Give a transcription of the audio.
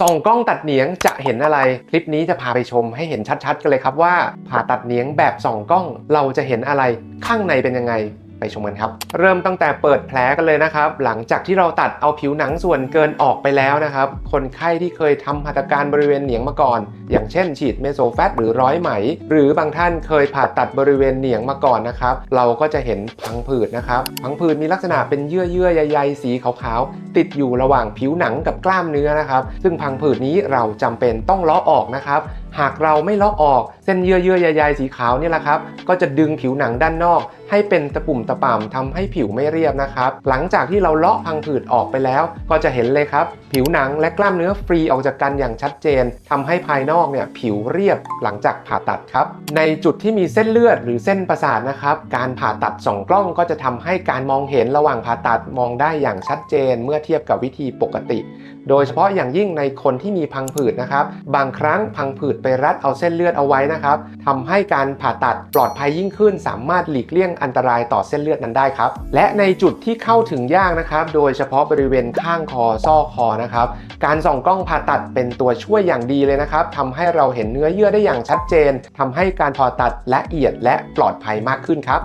ส่องกล้องตัดเหนียงจะเห็นอะไร คลิปนี้จะพาไปชมให้เห็นชัดๆ กันเลยครับว่าผ่าตัดเหนียงแบบส่องกล้องเราจะเห็นอะไรข้างในเป็นยังไง ไปชมกันครับ เริ่มตั้งแต่เปิดแผลกันเลยนะครับ หลังจากที่เราตัดเอาผิวหนังส่วนเกินออกไปแล้วนะครับ คนไข้ที่เคยทำหัตถการบริเวณเหนียงมาก่อน อย่างเช่น ฉีดเมโซแฟตหรือร้อยไหม หรือบางท่านเคยผ่าตัดบริเวณเหนียงมาก่อนนะครับ เราก็จะเห็นพังผืดนะครับ พังผืดมีลักษณะเป็นเยื่อเยื่อๆใยๆสีขาวๆติดอยู่ระหว่างผิวหนังกับกล้ามเนื้อนะครับ ซึ่งพังผืดนี้เราจำเป็นต้องเลาะออกนะครับ หากเราไม่เลาะออกเส้นเยื่อเยื่อใยๆสีขาวนี่แหละครับ ก็จะดึงผิวหนังด้านนอก ให้เป็นตะปุ่มตะป่ำทำให้ผิวไม่เรียบนะครับ หลังจากที่เราเลาะพังผืดออกไปแล้ว ก็จะเห็นเลยครับ ผิวหนังและกล้ามเนื้อฟรีออกจากกันอย่างชัดเจนทำให้ภายนอกเนี่ยผิวเรียบหลังจากผ่าตัดครับ ในจุดที่มีเส้นเลือดหรือเส้นประสาทนะครับการผ่าตัดส่องกล้องก็จะทำให้การมองเห็นระหว่างผ่าตัดมองได้อย่างชัดเจน เมื่อเทียบกับวิธีปกติ โดยเฉพาะอย่างยิ่งในคนที่มีพังผืดนะครับบางครั้งพังผืดไปรัดเอาเส้นเลือดเอาไว้นะครับทำให้การผ่าตัดปลอดภัยยิ่งขึ้น สามารถหลีกเลี่ยงอันตรายต่อเส้นเลือดนั้นได้ครับ และในจุดที่เข้าถึงยากนะครับ โดยเฉพาะบริเวณข้างคอซอกคอนะครับ การส่องกล้องผ่าตัดเป็นตัวช่วยอย่างดีเลยนะครับทำให้เราเห็นเนื้อเยื่อได้อย่างชัดเจนทำให้การผ่าตัดละเอียดและปลอดภัยมากขึ้นครับ